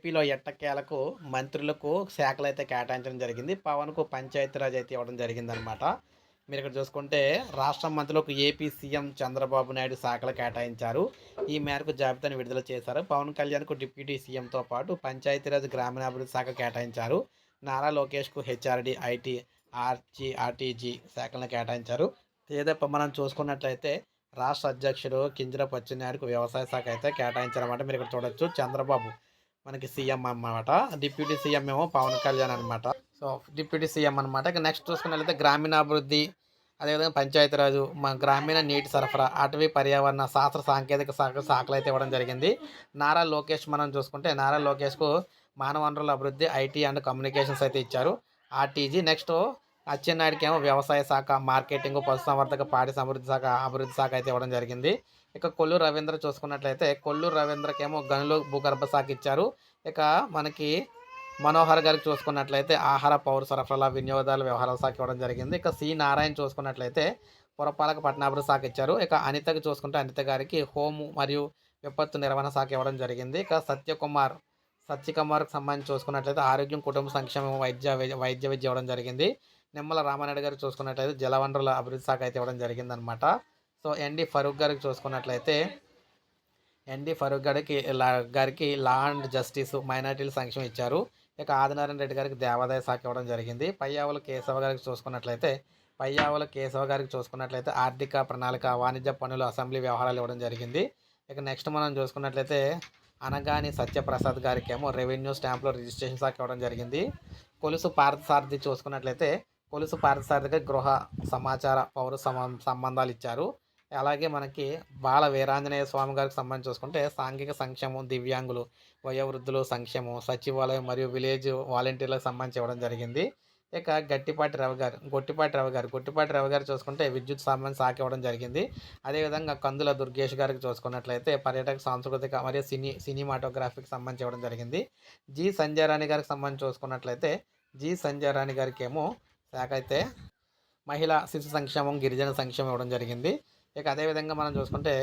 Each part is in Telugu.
ఏపీలో ఎట్టకేలకు మంత్రులకు శాఖలు అయితే కేటాయించడం జరిగింది. పవన్కు పంచాయతీరాజ్ అయితే ఇవ్వడం జరిగిందనమాట మీరు ఇక్కడ చూసుకుంటే రాష్ట్ర మంత్రులకు ఏపీ సీఎం చంద్రబాబు నాయుడు శాఖలు కేటాయించారు. ఈ మేరకు జాబితాను విడుదల చేశారు. పవన్ కళ్యాణ్కు డిప్యూటీ సీఎంతో పాటు పంచాయతీరాజ్ గ్రామీణాభివృద్ధి శాఖ కేటాయించారు. నారా లోకేష్కు హెచ్ఆర్డి ఐటీ ఆర్జీ ఆర్టీజీ శాఖలను కేటాయించారు. ఏదో మనం చూసుకున్నట్లయితే రాష్ట్ర అధ్యక్షుడు కింజరపు అచ్చెన్నాయుడుకు వ్యవసాయ శాఖ అయితే కేటాయించారన్నమాట. మీరు ఇక్కడ చూడొచ్చు. చంద్రబాబు మనకి సీఎం అన్నమాట. డిప్యూటీ సీఎం ఏమో పవన్ కళ్యాణ్ అనమాట సో డిప్యూటీ సీఎం అనమాట ఇక నెక్స్ట్ చూసుకున్నట్లయితే గ్రామీణాభివృద్ధి అదేవిధంగా పంచాయతీరాజు మా గ్రామీణ నీటి సరఫరా అటవీ పర్యావరణ శాస్త్ర సాంకేతిక శాఖ శాఖలు అయితే ఇవ్వడం జరిగింది. నారా లోకేష్ మనం చూసుకుంటే నారా లోకేష్కు మానవ వనరుల అభివృద్ధి ఐటీ అండ్ కమ్యూనికేషన్స్ అయితే ఇచ్చారు. ఆర్టీజీ నెక్స్ట్ అచ్చెన్నాయుడికి ఏమో వ్యవసాయ శాఖ మార్కెటింగ్ పశుసంవర్ధక పాడి సమృద్ధి శాఖ అభివృద్ధి శాఖ అయితే ఇవ్వడం జరిగింది. ఇక కొల్లూరు రవీంద్ర చూసుకున్నట్లయితే కొల్లూరు రవీంద్రకేమో గనులు భూగర్భ శాఖ ఇచ్చారు. ఇక మనకి మనోహర్ గారికి చూసుకున్నట్లయితే ఆహార పౌర సరఫరాల వినియోగదారుల వ్యవహారాల శాఖ ఇవ్వడం జరిగింది. ఇక సి నారాయణ చూసుకున్నట్లయితే పురపాలక పట్టణాభివృద్ధి శాఖ ఇచ్చారు. ఇక అనితకి చూసుకుంటే అనిత గారికి హోమ్ మరియు విపత్తు నిర్వహణ శాఖ ఇవ్వడం జరిగింది. ఇక సత్యకుమార్ సత్యకుమార్కి సంబంధించి చూసుకున్నట్లయితే ఆరోగ్యం కుటుంబ సంక్షేమం వైద్య వైద్య విద్య ఇవ్వడం జరిగింది. నిమ్మల రామారెడ్డి గారు చూసుకున్నట్లయితే జలవనరుల అభివృద్ధి శాఖ అయితే ఇవ్వడం జరిగిందనమాట సో ఎన్డి ఫరూక్ గారికి చూసుకున్నట్లయితే ఎన్డి ఫరూక్ గారికి గారికి లా అండ్ జస్టిస్ మైనార్టీల సంక్షేమం ఇచ్చారు. ఇక ఆదినారాయణ రెడ్డి గారికి దేవాదాయ శాఖ ఇవ్వడం జరిగింది. పయ్యావుల కేశవ గారికి చూసుకున్నట్లయితే పయ్యావుల కేశవ గారికి చూసుకున్నట్లయితే ఆర్థిక ప్రణాళిక వాణిజ్య పనులు అసెంబ్లీ వ్యవహారాలు ఇవ్వడం జరిగింది. ఇక నెక్స్ట్ మనం చూసుకున్నట్లయితే అనగాని సత్యప్రసాద్ గారికి ఏమో రెవెన్యూ స్టాంపులో రిజిస్ట్రేషన్ శాఖ ఇవ్వడం జరిగింది. కొలుసు పార్థసారథి చూసుకున్నట్లయితే కొలుసు పారిశ్రామిక గృహ సమాచార పౌర సంబంధాలు ఇచ్చారు. అలాగే మనకి బాల వీరాంజనేయ స్వామి గారికి సంబంధించి చూసుకుంటే సాంఘిక సంక్షేమం దివ్యాంగులు వయోవృద్ధులు సంక్షేమం సచివాలయం మరియు విలేజ్ వాలంటీర్లకు సంబంధించి ఇవ్వడం జరిగింది. ఇక గట్టిపాటి రవి గారు గొట్టిపాటి రవి గారు గొట్టిపాటి రవి గారు చూసుకుంటే విద్యుత్ సంబంధం శాఖ ఇవ్వడం జరిగింది. అదేవిధంగా కందుల దుర్గేష్ గారికి చూసుకున్నట్లయితే పర్యాటక సాంస్కృతిక మరియు సినీ సినిమాటోగ్రఫీకి సంబంధించి ఇవ్వడం జరిగింది. జి సంజయ్ రాణి గారికి సంబంధించి చూసుకున్నట్లయితే జి సంజయ్ రాణి గారికి ఏమో శాఖ అయితే మహిళా శిశు సంక్షేమం గిరిజన సంక్షేమం ఇవ్వడం జరిగింది. ఇక అదేవిధంగా మనం చూసుకుంటే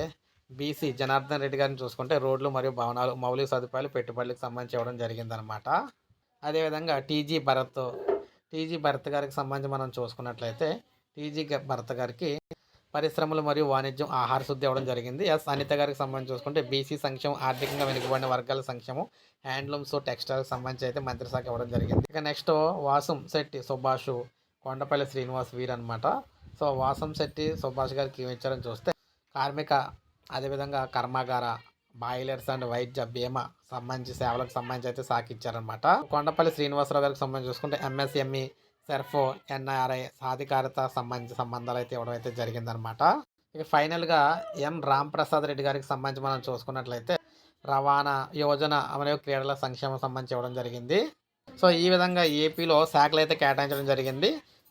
బీసీ జనార్దన్ రెడ్డి గారిని చూసుకుంటే రోడ్లు మరియు భవనాలు మౌలిక సదుపాయాలు పెట్టుబడులకు సంబంధించి ఇవ్వడం జరిగిందనమాట అదేవిధంగా టీజీ భరత్ టీజీ భరత్ గారికి సంబంధించి మనం చూసుకున్నట్లయితే టీజీ భరత్ గారికి పరిశ్రమలు మరియు వాణిజ్యం ఆహార శుద్ధి ఇవ్వడం జరిగింది. ఎస్ అనిత గారికి సంబంధించి చూసుకుంటే బీసీ సంక్షేమం ఆర్థికంగా వెనుకబడిన వర్గాల సంక్షేమం హ్యాండ్లూమ్స్ టెక్స్టైల్కి సంబంధించి అయితే మంత్రి శాఖ ఇవ్వడం జరిగింది. ఇక నెక్స్ట్ వాసం శెట్టి సుభాష్ కొండపల్లి శ్రీనివాస్ వీర్ అనమాట సో వాసం శెట్టి సుభాష్ గారికి ఏమి ఇచ్చారని చూస్తే కార్మిక అదేవిధంగా కర్మాగార బాయిలర్స్ అండ్ వైద్య బీమా సంబంధించి సేవలకు సంబంధించి అయితే శాఖ ఇచ్చారనమాట కొండపల్లి శ్రీనివాసరావు గారికి సంబంధించి చూసుకుంటే ఎంఎస్ఎంఈ సెర్ఫో ఎన్ఐఆర్ఐ సాధికారత సంబంధించి సంబంధాలు అయితే ఇవ్వడం అయితే జరిగిందనమాట ఇక ఫైనల్గా ఎం రాంప్రసాద్ రెడ్డి గారికి సంబంధించి మనం చూసుకున్నట్లయితే రవాణా యోజన మరియు క్రీడల సంక్షేమం సంబంధించి ఇవ్వడం జరిగింది. సో ఈ విధంగా ఏపీలో శాఖలు అయితే కేటాయించడం జరిగింది.